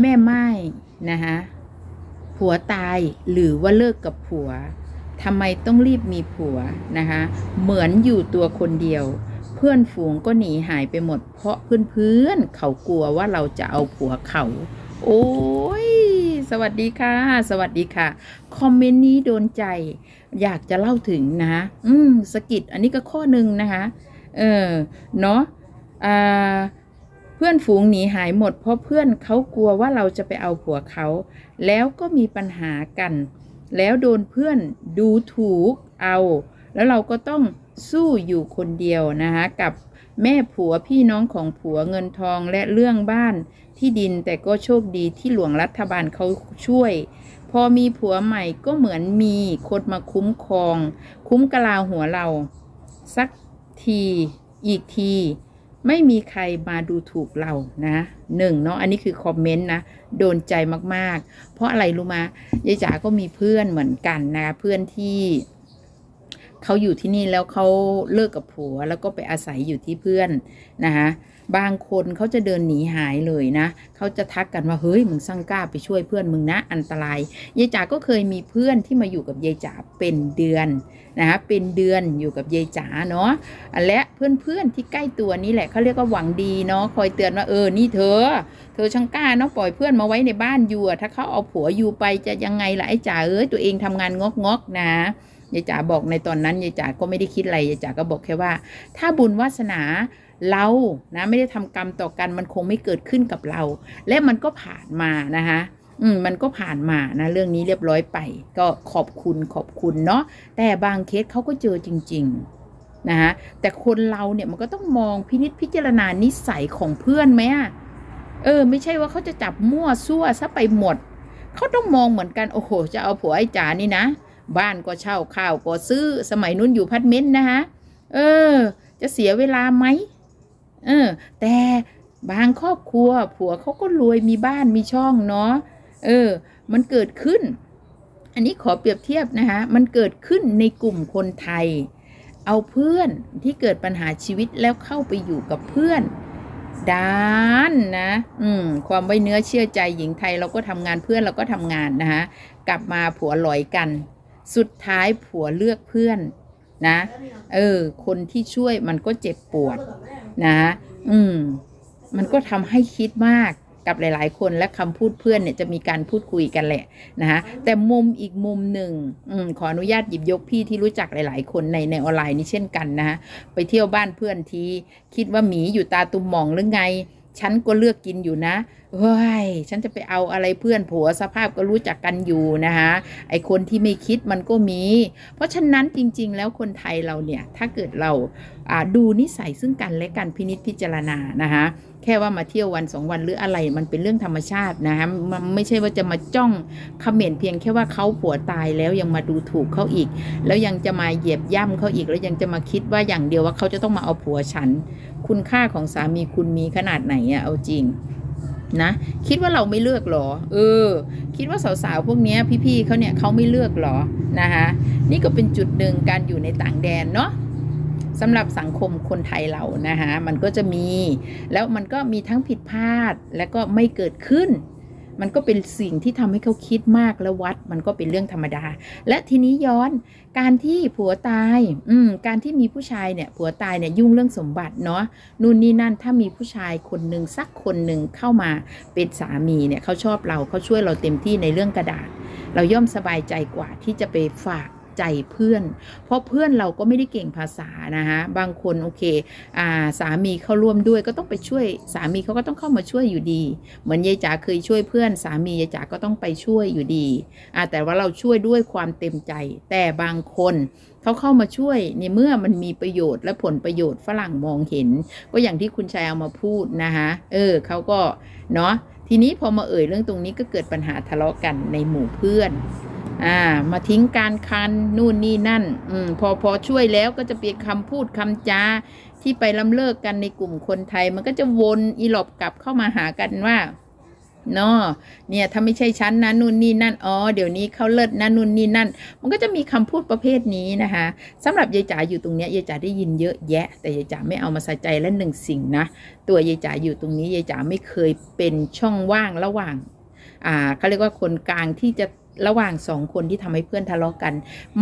แม่ไม้นะคะผัวตายหรือว่าเลิกกับผัวทำไมต้องรีบมีผัวนะคะ เหมือนอยู่ตัวคนเดียว เพื่อนฝูงก็หนีหายไปหมด เพราะเพื่อนๆเขากลัวว่าเราจะเอาผัวเขา โอ้ย สวัสดีค่ะ สวัสดีค่ะ คอมเมนต์นี้โดนใจ อยากจะเล่าถึงนะอืมสกิดอันนี้ก็ข้อหนึ่งนะคะ เออ เนาะอ่า พื่อนฝูงหนีหายหมด เพราะเพื่อนเขากลัวว่าเราจะไปเอาผัวเขา แล้วก็มีปัญหากัน แล้วโดนเพื่อนดูถูกเอา แล้วเราก็ต้องสู้อยู่คนเดียวนะคะกับแม่ผัวพี่น้องของผัวเงินทองและเรื่องบ้านที่ดินแต่ก็โชคดีที่หลวงรัฐบาลเขาช่วย พอมีผัวใหม่ก็เหมือนมีคนมาคุ้มครอง คุ้มกะลาหัวเรา สักที อีกที ไม่มีใครมาดูถูกเรานะหนึ่งเนาะอันนี้คือคอมเมนต์นะโดนใจมากๆ เพราะอะไรรู้มายายจ๋าก็มีเพื่อนเหมือนกันนะเพื่อนที่ เขาอยู่ที่นี่แล้วเขาเลิกกับผัว แล้วก็ไปอาศัยอยู่ที่เพื่อนนะคะบางคนเขาจะเดินหนีหายเลยนะเขาจะทักกันว่าเฮ้ยมึงสร้างกล้าไปช่วยเพื่อนมึงนะอันตรายยายจ๋าก็เคยมีเพื่อนที่มาอยู่กับยายจ๋าเป็นเดือนนะคะเป็นเดือนอยู่กับยายจ๋าเนาะและเพื่อนๆที่ใกล้ตัวนี่แหละเขาเรียกว่าหวังดีเนาะคอยเตือนว่าเออนี่เธอ เธอช่างกล้าเนาะปล่อยเพื่อนมาไว้ในบ้านอยู่ถ้าเขาเอาผัวอยู่ไปจะยังไงล่ะไอ้จ๋าเอ้ยตัวเองทำงานงกงกๆนะ ยายจ๋าบอกในตอนนั้นยายจ๋าก็ไม่ได้คิดอะไรยายจ๋าก็บอกแค่ว่า ถ้าบุญวาสนาเรานะไม่ได้ทำกรรมต่อกันมันคงไม่เกิดขึ้นกับเรา และมันก็ผ่านมานะคะอืมมันก็ผ่านมานะเรื่องนี้เรียบร้อยไป ก็ขอบคุณขอบคุณเนาะแต่บางเคสเขาก็เจอจริง ๆนะคะแต่คนเราเนี่ยมันก็ต้องมองพินิษพิจารณานิสัยของเพื่อนไหมอะเออ ไม่ใช่ว่าเขาจะจับมั่วซั่วซะไปหมดเขาต้องมองเหมือนกันโอ้โหจะเอาผัวไอ้จ๋านี่นะ บ้านก็เช่าข้าวก็ซื้อสมัยนู้นอยู่พัดเม้นท์นะคะเออ จะเสียเวลาไหมเออ แต่บางครอบครัว ผัวเขาก็รวยมีบ้านมีช่องเนาะเออ มันเกิดขึ้น อันนี้ขอเปรียบเทียบนะคะมันเกิดขึ้นในกลุ่มคนไทย เอาเพื่อนที่เกิดปัญหาชีวิตแล้วเข้าไปอยู่กับเพื่อนดานนะอืมความไว้เนื้อเชื่อใจหญิงไทยเราก็ทำงานเพื่อนเราก็ทำงานนะคะกลับมาผัวลอยกัน สุดท้ายผัวเลือกเพื่อนนะ เออ คนที่ช่วยมันก็เจ็บปวดนะ อืม มันก็ทำให้คิดมากกับหลาย ๆ คนและคำพูดเพื่อนเนี่ยจะมีการพูดคุยกันแหละนะคะแต่มุมอีกมุมหนึ่งอขออนุญาตหยิบยกพี่ที่รู้จักหลาย ๆ คนในในออนไลน์นี้เช่นกันนะคะไปเที่ยวบ้านเพื่อนทีคิดว่าหมีอยู่ตาตุ่มมองหรือไง ฉันก็เลือกกินอยู่นะเฮ้ยฉันจะไปเอาอะไรเพื่อนผัวสภาพก็รู้จักกันอยู่นะคะไอคนที่ไม่คิดมันก็มี เพราะฉะนั้นจริง ๆ แล้วคนไทยเราเนี่ย ถ้าเกิดเราอ่าดูนิสัยซึ่งกันและกันพินิจพิจารณานะคะ แค่ว่ามาเที่ยววันสองวันหรืออะไรมันเป็นเรื่องธรรมชาตินะคะมันไม่ใช่ว่าจะมาจ้องคอมเมนต์เพียงแค่ว่าเขาผัวตายแล้วยังมาดูถูกเขาอีก แล้วยังจะมาเหยียบย่ำเขาอีก แล้วยังจะมาคิดว่าอย่างเดียวว่าเขาจะต้องมาเอาผัวฉัน คุณค่าของสามีคุณมีขนาดไหนอะเอาจริงนะคิดว่าเราไม่เลือกหรอ เออ คิดว่าสาวๆพวกนี้พี่ๆเขาเนี่ยเขาไม่เลือกหรอนะคะนี่ก็เป็นจุดหนึ่งการอยู่ในต่างแดนเนาะ สำหรับสังคมคนไทยเรานะคะมันก็จะมี แล้วมันก็มีทั้งผิดพลาดและก็ไม่เกิดขึ้น มันก็เป็นสิ่งที่ทำให้เขาคิดมากและวัด มันก็เป็นเรื่องธรรมดา และทีนี้ย้อนการที่ผัวตายอืมการที่มีผู้ชายเนี่ยผัวตายเนี่ยยุ่งเรื่องสมบัติเนาะนู่นนี่นั่นถ้ามีผู้ชายคนหนึ่งสักคนหนึ่งเข้ามาเป็นสามีเนี่ยเขาชอบเราเขาช่วยเราเต็มที่ในเรื่องกระดาษ เราย่อมสบายใจกว่าที่จะไปฝาก ใจเพื่อน เพราะเพื่อนเราก็ไม่ได้เก่งภาษานะคะบางคนโอเคอ่าสามีเข้าร่วมด้วยก็ต้องไปช่วยสามีเขาก็ต้องเข้ามาช่วยอยู่ดี เหมือนยายจ๋าเคยช่วยเพื่อนสามียายจ๋าก็ต้องไปช่วยอยู่ดีอ่าแต่ว่าเราช่วยด้วยความเต็มใจ แต่บางคนเขาเข้ามาช่วยในเมื่อมันมีประโยชน์และผลประโยชน์ฝรั่งมองเห็น ก็อย่างที่คุณชายเอามาพูดนะคะเออเขาก็เนาะทีนี้พอมาเอ่ยเรื่องตรงนี้ก็เกิดปัญหาทะเลาะกันในหมู่เพื่อน อ่ามาทิ้งการคันนู่นนี่นั่น อืมพอพอช่วยแล้วก็จะเป็นคำพูดคำจาที่ไปล้ำเลิกกันในกลุ่มคนไทย มันก็จะวนอีหลบกลับเข้ามาหากันว่าเนาะเนี่ยถ้าไม่ใช่ฉันนะนู่นนี่นั่นอ๋อเดี๋ยวนี้เขาเลิศนะนู่นนี่นั่น มันก็จะมีคำพูดประเภทนี้นะคะสำหรับยายจ๋าอยู่ตรงเนี้ยยายจ๋าได้ยินเยอะแยะ แต่ยายจ๋าไม่เอามาใส่ใจและหนึ่งสิ่งนะ ตัวยายจ๋าอยู่ตรงนี้ยายจ๋าไม่เคยเป็นช่องว่างระหว่าง อ่าเขาเรียกว่าคนกลางที่จะ ระหว่างสองคนที่ทำให้เพื่อนทะเลาะกัน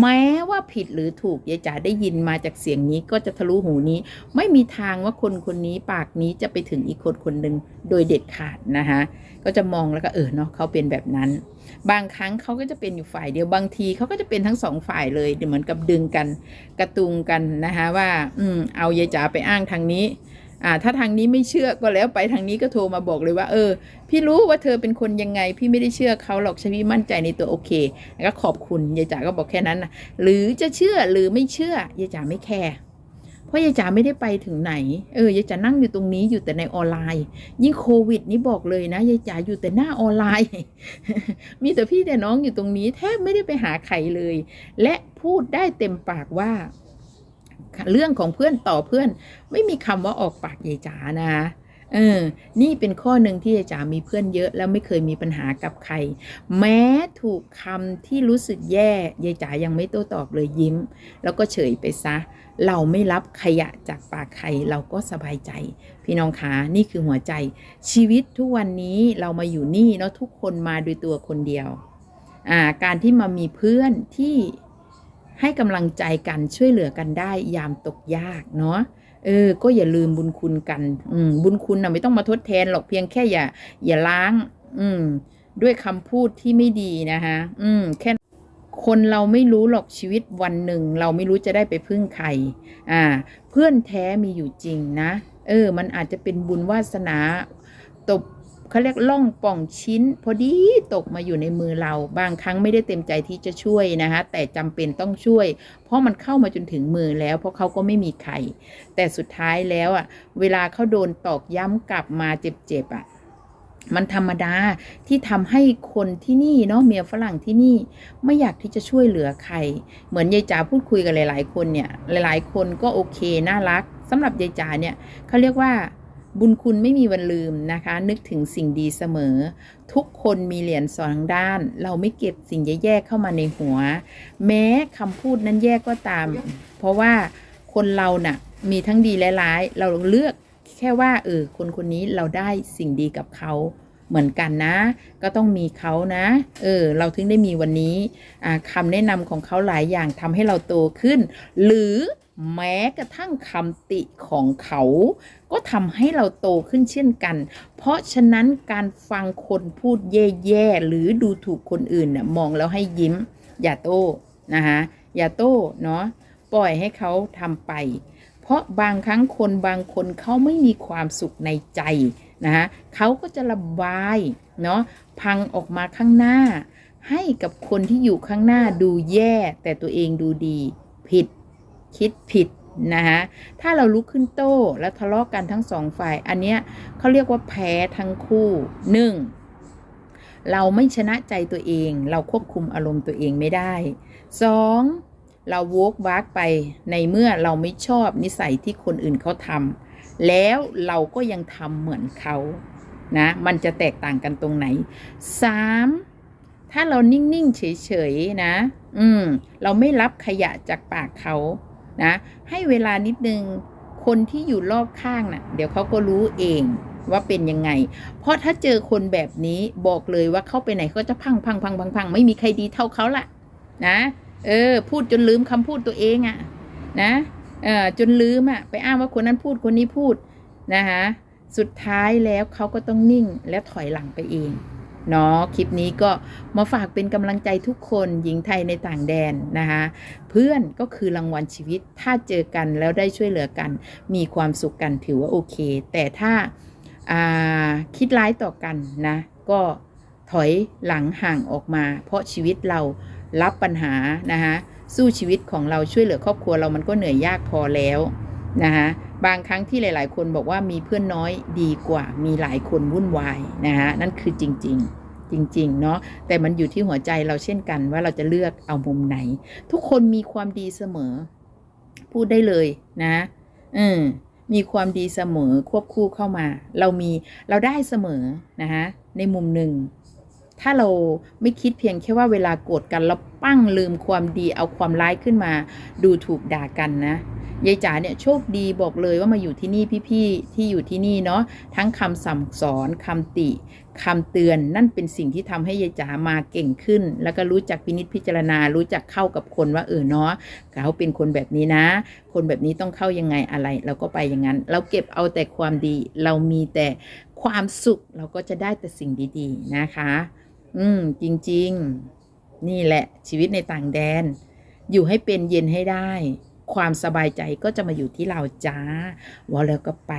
แม้ว่าผิดหรือถูกยายจ๋าได้ยินมาจากเสียงนี้ก็จะทะลุหูนี้ ไม่มีทางว่าคนคนนี้ปากนี้จะไปถึงอีกคนคนหนึ่งโดยเด็ดขาดนะคะก็จะมองแล้วก็เออเนาะเขาเป็นแบบนั้น บางครั้งเขาก็จะเป็นอยู่ฝ่ายเดียวบางทีเขาก็จะเป็นทั้งสองฝ่ายเลยเหมือนกับดึงกันกระตุงกันนะคะว่า อืมเอายายจ๋าไปอ้างทางนี้ อ่าถ้าทางนี้ไม่เชื่อก็แล้วไปทางนี้ก็โทรมาบอกเลยว่า เออ พี่รู้ว่าเธอเป็นคนยังไง พี่ไม่ได้เชื่อเขาหรอกใช่พี่มั่นใจในตัวโอเคแล้วก็ขอบคุณยายจ๋าก็บอกแค่นั้นนะหรือจะเชื่อหรือไม่เชื่อยายจ๋าไม่แคร์เพราะยายจ๋าไม่ได้ไปถึงไหน เออยายจ๋านั่งอยู่ตรงนี้อยู่แต่ในออนไลน์ ยิ่งโควิดนี่บอกเลยนะยายจ๋าอยู่แต่หน้าออนไลน์ มีแต่พี่แต่น้องอยู่ตรงนี้แทบไม่ได้ไปหาใครเลย และพูดได้เต็มปากว่า เรื่องของเพื่อนต่อเพื่อน ไม่มีคำว่าออกปากยายจ๋านะเออ นี่เป็นข้อหนึ่งที่ยายจ๋ามีเพื่อนเยอะ แล้วไม่เคยมีปัญหากับใคร แม้ถูกคำที่รู้สึกแย่ยายจ๋ายังไม่โต้ตอบเลยยิ้ม แล้วก็เฉยไปซะ เราไม่รับขยะจากปากใครเราก็สบายใจ พี่น้องคะนี่คือหัวใจ ชีวิตทุกวันนี้เรามาอยู่นี่เนาะทุกคนมาโดยตัวคนเดียว อ่า การที่มามีเพื่อนที่ ให้กำลังใจกันช่วยเหลือกันได้ยามตกยากเนาะเออ ก็อย่าลืมบุญคุณกัน อืม บุญคุณนะไม่ต้องมาทดแทนหรอกเพียงแค่อย่า อย่าล้าง อืม ด้วยคำพูดที่ไม่ดีนะคะอืม แค่คนเราไม่รู้หรอกชีวิตวันหนึ่ง เราไม่รู้จะได้ไปพึ่งใคร อ่า เพื่อนแท้มีอยู่จริงนะ เออ มันอาจจะเป็นบุญวาสนาตบ เขาเรียกล่องป่องชิ้น พอดีตกมาอยู่ในมือเรา บางครั้งไม่ได้เต็มใจที่จะช่วยนะคะแต่จำเป็นต้องช่วย เพราะมันเข้ามาจนถึงมือแล้ว เพราะเขาก็ไม่มีใครแต่สุดท้ายแล้วอะ เวลาเขาโดนตอกย้ำกลับมาเจ็บๆอะมันธรรมดาที่ทำให้คนที่นี่เนาะเมียฝรั่งที่นี่ไม่อยากที่จะช่วยเหลือใคร เหมือนยายจ๋าพูดคุยกับหลาย ๆ คนเนี่ย หลาย ๆ คนก็โอเคน่ารักสำหรับยายจ๋าเนี่ยเขาเรียกว่า บุญคุณไม่มีวันลืมนะคะ นึกถึงสิ่งดีเสมอ ทุกคนมีเหรียญสองด้าน เราไม่เก็บสิ่งแย่ๆเข้ามาในหัว แม้คำพูดนั้นแย่ก็ตาม เพราะว่าคนเราน่ะมีทั้งดีและร้าย เราเลือกแค่ว่าเออคนคนนี้เราได้สิ่งดีกับเขาเหมือนกันนะ ก็ต้องมีเขานะ เออ เราถึงได้มีวันนี้คำแนะนำของเขาหลายอย่างทำให้เราโตขึ้น หรือ แม้กระทั่งคำติของเขา ก็ทำให้เราโตขึ้นเช่นกัน เพราะฉะนั้นการฟังคนพูดแย่ๆหรือดูถูกคนอื่นน่ะมองแล้วให้ยิ้ม อย่าโต้นะคะอย่าโต้เนาะปล่อยให้เขาทำไป เพราะบางครั้งคนบางคนเขาไม่มีความสุขในใจนะคะเขาก็จะระบายเนาะพังออกมาข้างหน้า ให้กับคนที่อยู่ข้างหน้าดูแย่ แต่ตัวเองดูดีผิด คิดผิดนะคะถ้าเราลุกขึ้นโต้แล้วทะเลาะกันทั้งสองฝ่าย อันเนี้ยเขาเรียกว่าแพ้ทั้งคู่หนึ่งเราไม่ชนะใจตัวเอง เราควบคุมอารมณ์ตัวเองไม่ได้สองเราโวกวากไปในเมื่อเราไม่ชอบนิสัยที่คนอื่นเขาทำแล้วเราก็ยังทำเหมือนเขานะมันจะแตกต่างกันตรงไหนสามถ้าเรานิ่ง ๆ เฉย ๆ นะ อืม เราไม่รับขยะจากปากเขา นะให้เวลานิดนึงคนที่อยู่รอบข้างน่ะ เดี๋ยวเขาก็รู้เองว่าเป็นยังไง เพราะถ้าเจอคนแบบนี้บอกเลยว่าเข้าไปไหนก็จะพังพังพังพังพังไม่มีใครดีเท่าเขาละนะเออ พูดจนลืมคำพูดตัวเองอะนะเออจนลืมอะไปอ้างว่าคนนั้นพูดคนนี้พูดนะคะสุดท้ายแล้วเขาก็ต้องนิ่งและถอยหลังไปเอง เนาะคลิปนี้ก็มาฝากเป็นกำลังใจทุกคนหญิงไทยในต่างแดนนะคะเพื่อนก็คือรางวัลชีวิตถ้าเจอกันแล้วได้ช่วยเหลือกัน มีความสุขกันถือว่าโอเค แต่ถ้าคิดร้ายต่อกันนะก็ถอยหลังห่างออกมา เพราะชีวิตเรารับปัญหานะคะสู้ชีวิตของเราช่วยเหลือครอบครัวเรามันก็เหนื่อยยากพอแล้วนะคะ บางครั้งที่หลาย ๆ คนบอกว่ามีเพื่อนน้อยดีกว่า มีหลายคนวุ่นวายนะคะนั่นคือจริง ๆ จริง ๆ เนาะแต่มันอยู่ที่หัวใจเราเช่นกันว่าเราจะเลือกเอามุมไหน ทุกคนมีความดีเสมอ พูดได้เลยนะอืมมีความดีเสมอควบคู่เข้ามา เรามีเราได้เสมอนะคะในมุมหนึ่ง ถ้าเราไม่คิดเพียงแค่ว่าเวลาโกรธกันแล้วปั้งลืมความดีเอาความร้ายขึ้นมา ดูถูกด่ากันนะยายจ๋าเนี่ยโชคดีบอกเลยว่ามาอยู่ที่นี่พี่ๆที่อยู่ที่นี่เนาะทั้งคำสั่งสอนคำติคำเตือนนั่นเป็นสิ่งที่ทำให้ยายจ๋ามาเก่งขึ้น แล้วก็รู้จักพินิจพิจารณา รู้จักเข้ากับคนว่าเออเนาะเขาเป็นคนแบบนี้นะ คนแบบนี้ต้องเข้ายังไงอะไร เราก็ไปอย่างนั้น เราเก็บเอาแต่ความดี เรามีแต่ความสุขเราก็จะได้แต่สิ่งดีๆนะคะ อืม จริง ๆ นี่แหละ ชีวิตในต่างแดน อยู่ให้เป็นเย็นให้ได้ ความสบายใจก็จะมาอยู่ที่เราจ้าวอลแล้วก็ไป